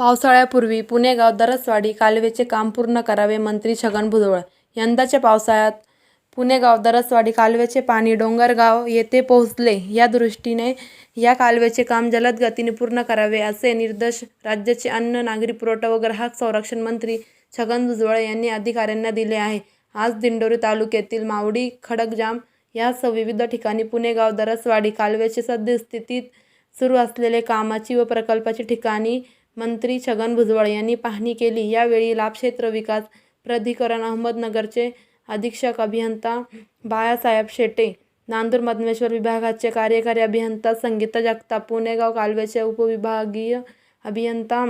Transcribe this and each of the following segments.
पावसाळ्यापूर्वी पुणेगाव दरसवाडी कालवेचे काम पूर्ण करावे मंत्री छगन भुजबळ. यंदाच्या पावसाळ्यात पुणेगाव दरसवाडी कालव्याचे पाणी डोंगरगाव येथे पोहोचले. या दृष्टीने या कालव्याचे काम जलद गतीने पूर्ण करावे असे निर्देश राज्याचे अन्न नागरी पुरवठा व ग्राहक संरक्षण मंत्री छगन भुजबळ यांनी अधिकाऱ्यांना दिले आहे. आज दिंडोरी तालुक्यातील मावडी खडकजाम यासह विविध ठिकाणी पुणेगाव दरसवाडी कालव्याचे सद्यस्थितीत सुरू असलेले कामाची व प्रकल्पाची ठिकाणी मंत्री छगन भुजबळ यांनी पाहणी केली. यावेळी लाभक्षेत्र विकास प्राधिकरण अहमदनगरचे अधीक्षक अभियंता बाळासाहेब शेटे नांदूर मधमेश्वर विभागाचे कार्यकारी अभियंता संगीता जगताप पुणेगाव कालव्याचे उपविभागीय अभियंता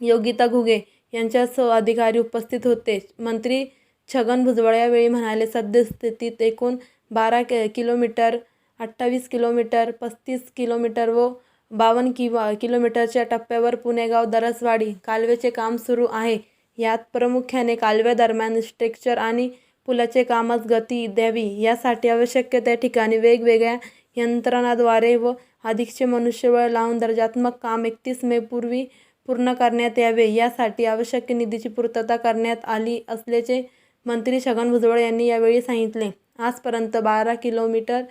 योगिता घुगे यांच्यासह अधिकारी उपस्थित होते. मंत्री छगन भुजबळ यावेळी म्हणाले सद्यस्थितीत एकूण बारा किलोमीटर अठ्ठावीस किलोमीटर पस्तीस किलोमीटर व बावन्न किंवा किलोमीटरच्या टप्प्यावर पुणेगाव दरसवाडी कालव्याचे काम सुरू आहे. यात प्रामुख्याने कालव्यादरम्यान स्ट्रेक्चर आणि पुलाचे कामास गती द्यावी यासाठी आवश्यक त्या ठिकाणी वेगवेगळ्या यंत्रणाद्वारे व अधिकचे मनुष्यबळ लावून दर्जात्मक काम एकतीस मे पूर्वी पूर्ण करण्यात यावे. यासाठी आवश्यक निधीची पूर्तता करण्यात आली असल्याचे मंत्री छगन भुजबळ यांनी यावेळी सांगितले. आजपर्यंत बारा किलोमीटर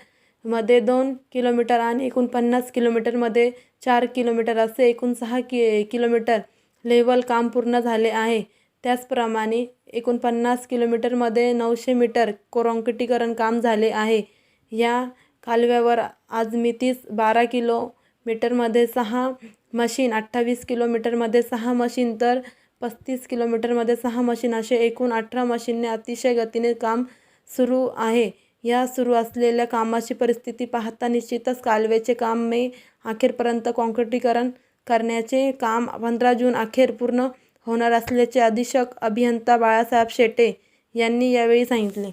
मध्ये दोन किलोमीटर आणि एकूण पन्नास किलोमीटरमध्ये चार किलोमीटर असे एकूण सहा कि किलोमीटर लेवल काम पूर्ण झाले आहे. त्याचप्रमाणे एकूण पन्नास किलोमीटरमध्ये नऊशे मीटर कोरोंकटीकरण काम झाले आहे. या कालव्यावर आज मी तीस बारा किलोमीटरमध्ये सहा मशीन अठ्ठावीस किलोमीटरमध्ये सहा मशीन तर पस्तीस किलोमीटरमध्ये सहा मशीन असे एकूण अठरा मशीनने अतिशय गतीने काम सुरू आहे. या सुरू असलेल्या कामाची परिस्थिती पाहता निश्चितच कालव्याचे काम मे अखेरपर्यंत काँक्रिटीकरण करण्याचे काम पंधरा जून अखेर पूर्ण होणार असल्याचे अधीक्षक अभियंता बाळासाहेब शेटे यांनी यावेळी सांगितले.